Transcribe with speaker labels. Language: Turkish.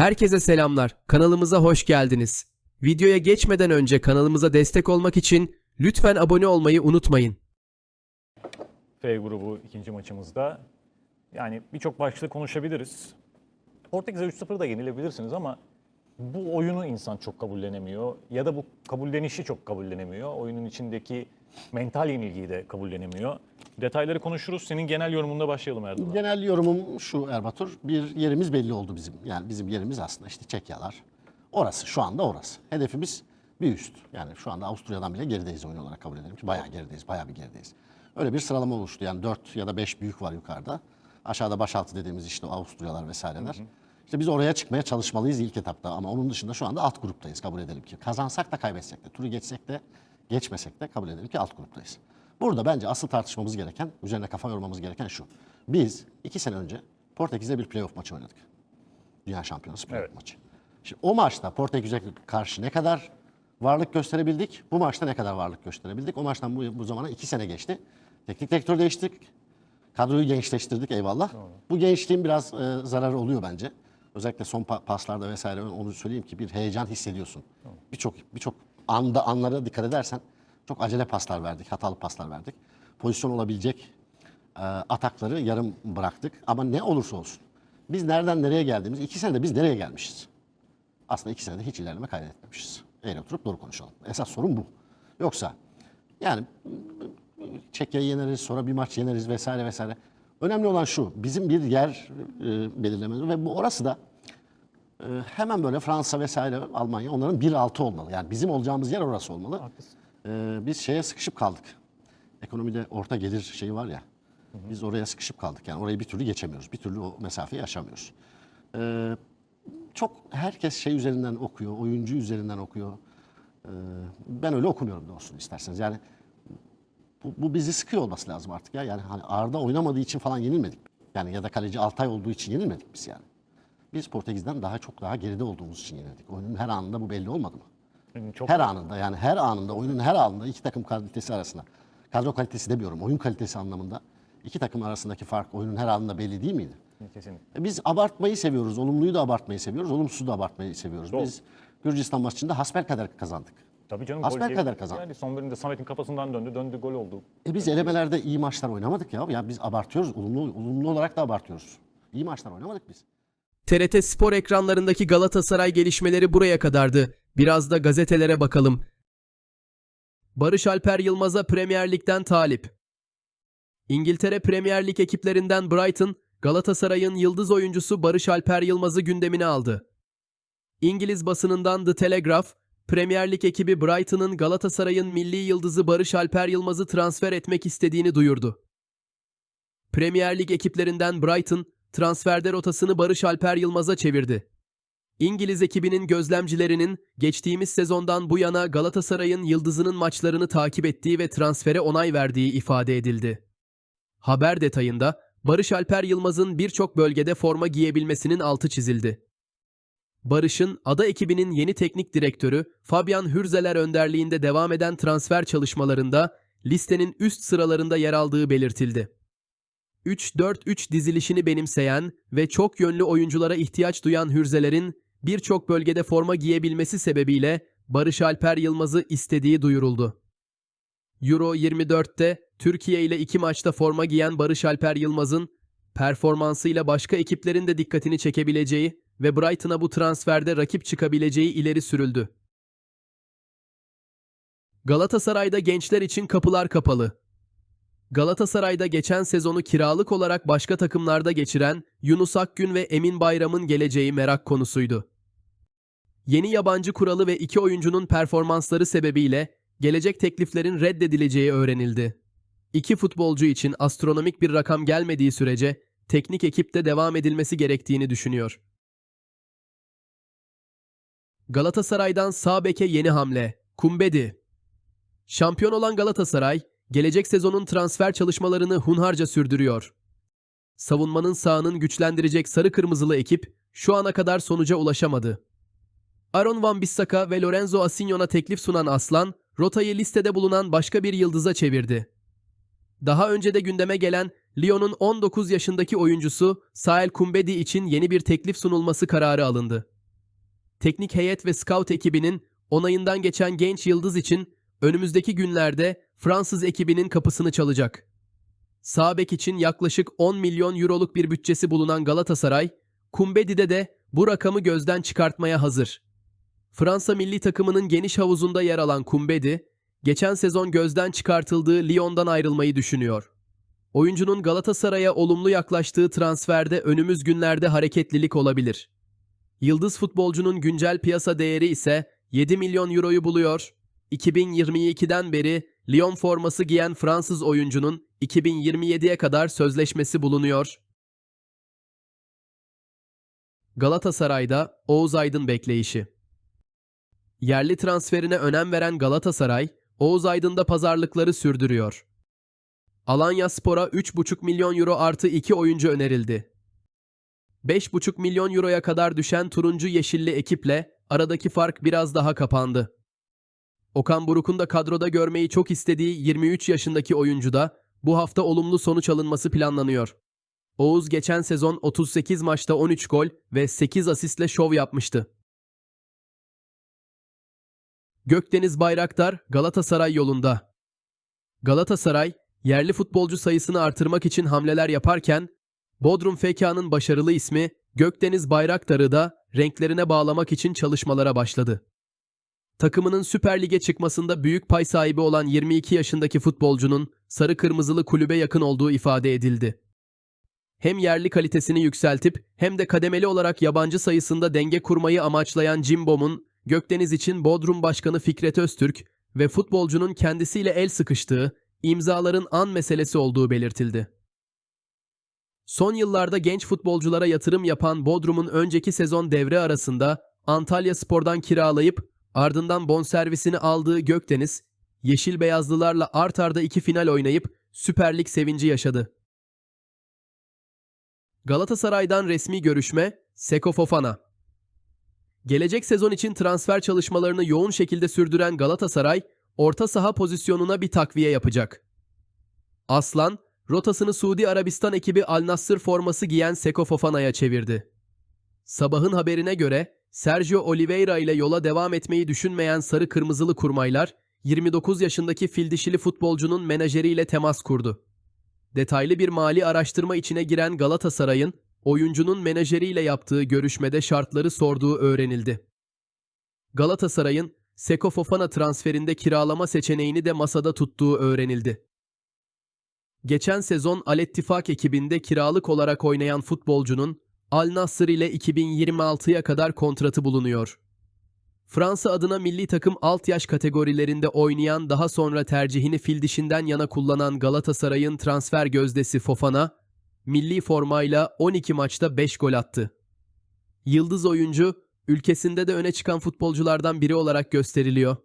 Speaker 1: Herkese selamlar. Kanalımıza hoş geldiniz. Videoya geçmeden önce kanalımıza destek olmak için lütfen abone olmayı unutmayın.
Speaker 2: F grubu ikinci maçımızda. Yani birçok başlık konuşabiliriz. Portekiz'e 3-0 da yenilebilirsiniz ama bu oyunu insan çok kabullenemiyor. Ya da bu kabullenişi çok kabullenemiyor. Oyunun içindeki mental yenilgiyi de kabullenemiyor. Detayları konuşuruz. Senin genel yorumunda başlayalım Erdal.
Speaker 3: Genel yorumum şu Erbatur. Bir yerimiz belli oldu bizim. Yani bizim yerimiz aslında işte Çekyalar. Orası şu anda orası. Hedefimiz bir üst. Yani şu anda Avusturya'dan bile gerideyiz oyun olarak kabul edelim ki bayağı gerideyiz, bayağı bir gerideyiz. Öyle bir sıralama oluştu. Yani 4 ya da 5 büyük var yukarıda. Aşağıda başaltı dediğimiz işte Avusturyalar vesaireler. İşte biz oraya çıkmaya çalışmalıyız ilk etapta ama onun dışında şu anda alt gruptayız kabul edelim ki. Kazansak da kaybetsek de, turu geçsek de geçmesek de kabul edelim ki alt gruptayız. Burada bence asıl tartışmamız gereken, üzerine kafa yormamız gereken şu. Biz iki sene önce Portekiz'de bir playoff maçı oynadık. Dünya Şampiyonası playoff
Speaker 2: Evet.
Speaker 3: maçı. Şimdi o maçta Portekiz'e karşı ne kadar varlık gösterebildik? Bu maçta ne kadar varlık gösterebildik? O maçtan bu, bu zamana iki sene geçti. Teknik direktör değiştirdik. Kadroyu gençleştirdik eyvallah. Bu gençliğin biraz e, zararı oluyor bence. Özellikle son pa- paslarda vesaire onu söyleyeyim ki bir heyecan hissediyorsun. Birçok birçok anda anlara dikkat edersen çok acele paslar verdik, hatalı paslar verdik. Pozisyon olabilecek e, atakları yarım bıraktık. Ama ne olursa olsun biz nereden nereye geldiğimiz, iki senede biz nereye gelmişiz? Aslında iki senede hiç ilerleme kaydetmemişiz. Eğri oturup doğru konuşalım. Esas sorun bu. Yoksa yani Çekya'yı yeneriz, sonra bir maç yeneriz vesaire vesaire. Önemli olan şu, bizim bir yer e, belirlememiz ve bu orası da hemen böyle Fransa vesaire, Almanya onların 1-6 olmalı. Yani bizim olacağımız yer orası olmalı.
Speaker 2: Haklısın.
Speaker 3: E, biz şeye sıkışıp kaldık. Ekonomide orta gelir şeyi var ya, biz oraya sıkışıp kaldık. Yani orayı bir türlü geçemiyoruz, bir türlü o mesafeyi aşamıyoruz. E, çok herkes şey üzerinden okuyor, oyuncu üzerinden okuyor. E, ben öyle okumuyorum olsun isterseniz. Yani bu, bu bizi sıkıyor olması lazım artık ya. Yani hani Arda oynamadığı için falan yenilmedik. Yani ya da kaleci Altay olduğu için yenilmedik biz yani. Biz Portekiz'den daha çok daha geride olduğumuz için yenildik. Oyunun her anında bu belli olmadı mı?
Speaker 2: Yani çok
Speaker 3: Her anında yani her anında oyunun her anında iki takım kalitesi arasında. Kadro kalitesi demiyorum oyun kalitesi anlamında. iki takım arasındaki fark oyunun her anında belli değil miydi?
Speaker 2: kesinlikle.
Speaker 3: E Biz abartmayı seviyoruz. Olumluyu da abartmayı seviyoruz. Olumsuzu da abartmayı seviyoruz.
Speaker 2: Doğru.
Speaker 3: Biz Gürcistan maçında hasbelkader kazandık.
Speaker 2: Tabii canım.
Speaker 3: Hasbelkader
Speaker 2: gol-
Speaker 3: kazandı.
Speaker 2: Yani son bölümde Samet'in kafasından döndü, döndü gol oldu.
Speaker 3: E biz elemelerde iyi maçlar oynamadık ya. Ya biz abartıyoruz. Olumlu, olumlu olarak da abartıyoruz. İyi maçlar oynamadık biz.
Speaker 1: TRT Spor ekranlarındaki Galatasaray gelişmeleri buraya kadardı. Biraz da gazetelere bakalım. Barış Alper Yılmaz'a Premier Lig'den talip. İngiltere Premier Lig ekiplerinden Brighton, Galatasaray'ın yıldız oyuncusu Barış Alper Yılmaz'ı gündemine aldı. İngiliz basınından The Telegraph, Premier Lig ekibi Brighton'ın Galatasaray'ın milli yıldızı Barış Alper Yılmaz'ı transfer etmek istediğini duyurdu. Premier Lig ekiplerinden Brighton, transferde rotasını Barış Alper Yılmaz'a çevirdi. İngiliz ekibinin gözlemcilerinin geçtiğimiz sezondan bu yana Galatasaray'ın yıldızının maçlarını takip ettiği ve transfere onay verdiği ifade edildi. Haber detayında Barış Alper Yılmaz'ın birçok bölgede forma giyebilmesinin altı çizildi. Barış'ın ada ekibinin yeni teknik direktörü Fabian Hürzeler önderliğinde devam eden transfer çalışmalarında listenin üst sıralarında yer aldığı belirtildi. 3-4-3 dizilişini benimseyen ve çok yönlü oyunculara ihtiyaç duyan Hürzeler'in birçok bölgede forma giyebilmesi sebebiyle Barış Alper Yılmaz'ı istediği duyuruldu. Euro 24'te Türkiye ile iki maçta forma giyen Barış Alper Yılmaz'ın performansıyla başka ekiplerin de dikkatini çekebileceği ve Brighton'a bu transferde rakip çıkabileceği ileri sürüldü. Galatasaray'da gençler için kapılar kapalı. Galatasaray'da geçen sezonu kiralık olarak başka takımlarda geçiren Yunus Akgün ve Emin Bayram'ın geleceği merak konusuydu. Yeni yabancı kuralı ve iki oyuncunun performansları sebebiyle gelecek tekliflerin reddedileceği öğrenildi. İki futbolcu için astronomik bir rakam gelmediği sürece teknik ekipte devam edilmesi gerektiğini düşünüyor. Galatasaray'dan sağ beke yeni hamle. Kumbedi. Şampiyon olan Galatasaray, gelecek sezonun transfer çalışmalarını hunharca sürdürüyor. Savunmanın sağının güçlendirecek sarı kırmızılı ekip şu ana kadar sonuca ulaşamadı. Aaron Van Bissaka ve Lorenzo Asinyon'a teklif sunan Aslan, rotayı listede bulunan başka bir yıldıza çevirdi. Daha önce de gündeme gelen Lyon'un 19 yaşındaki oyuncusu Sael Kumbedi için yeni bir teklif sunulması kararı alındı. Teknik heyet ve scout ekibinin onayından geçen genç yıldız için önümüzdeki günlerde Fransız ekibinin kapısını çalacak. Sağ bek için yaklaşık 10 milyon euroluk bir bütçesi bulunan Galatasaray, Kumbedi'de de bu rakamı gözden çıkartmaya hazır. Fransa milli takımının geniş havuzunda yer alan Kumbedi, geçen sezon gözden çıkartıldığı Lyon'dan ayrılmayı düşünüyor. Oyuncunun Galatasaray'a olumlu yaklaştığı transferde önümüz günlerde hareketlilik olabilir. Yıldız futbolcunun güncel piyasa değeri ise 7 milyon euroyu buluyor. 2022'den beri Lyon forması giyen Fransız oyuncunun 2027'ye kadar sözleşmesi bulunuyor. Galatasaray'da Oğuz Aydın bekleyişi. Yerli transferine önem veren Galatasaray, Oğuz Aydın'da pazarlıkları sürdürüyor. Alanya Spor'a 3,5 milyon euro artı 2 oyuncu önerildi. 5,5 milyon euroya kadar düşen turuncu yeşilli ekiple aradaki fark biraz daha kapandı. Okan Buruk'un da kadroda görmeyi çok istediği 23 yaşındaki oyuncuda bu hafta olumlu sonuç alınması planlanıyor. Oğuz geçen sezon 38 maçta 13 gol ve 8 asistle şov yapmıştı. Gökdeniz Bayraktar Galatasaray yolunda. Galatasaray, yerli futbolcu sayısını artırmak için hamleler yaparken, Bodrum FK'nın başarılı ismi Gökdeniz Bayraktar'ı da renklerine bağlamak için çalışmalara başladı. Takımının Süper Lig'e çıkmasında büyük pay sahibi olan 22 yaşındaki futbolcunun sarı kırmızılı kulübe yakın olduğu ifade edildi. Hem yerli kalitesini yükseltip hem de kademeli olarak yabancı sayısında denge kurmayı amaçlayan Cimbom'un Gökdeniz için Bodrum Başkanı Fikret Öztürk ve futbolcunun kendisiyle el sıkıştığı, imzaların an meselesi olduğu belirtildi. Son yıllarda genç futbolculara yatırım yapan Bodrum'un önceki sezon devre arasında Antalya Spor'dan kiralayıp ardından bonservisini aldığı Gökdeniz, Yeşil Beyazlılarla art arda iki final oynayıp Süper Lig sevinci yaşadı. Galatasaray'dan resmi görüşme Seko Fofana. Gelecek sezon için transfer çalışmalarını yoğun şekilde sürdüren Galatasaray, orta saha pozisyonuna bir takviye yapacak. Aslan, rotasını Suudi Arabistan ekibi Al Nassr forması giyen Seko Fofana'ya çevirdi. Sabahın haberine göre Sergio Oliveira ile yola devam etmeyi düşünmeyen sarı kırmızılı kurmaylar 29 yaşındaki fildişili futbolcunun menajeriyle temas kurdu. Detaylı bir mali araştırma içine giren Galatasaray'ın oyuncunun menajeriyle yaptığı görüşmede şartları sorduğu öğrenildi. Galatasaray'ın Seko Fofana transferinde kiralama seçeneğini de masada tuttuğu öğrenildi. Geçen sezon Al Ettifak ekibinde kiralık olarak oynayan futbolcunun Al Nassr ile 2026'ya kadar kontratı bulunuyor. Fransa adına milli takım alt yaş kategorilerinde oynayan daha sonra tercihini fil dişinden yana kullanan Galatasaray'ın transfer gözdesi Fofana, milli formayla 12 maçta 5 gol attı. Yıldız oyuncu, ülkesinde de öne çıkan futbolculardan biri olarak gösteriliyor.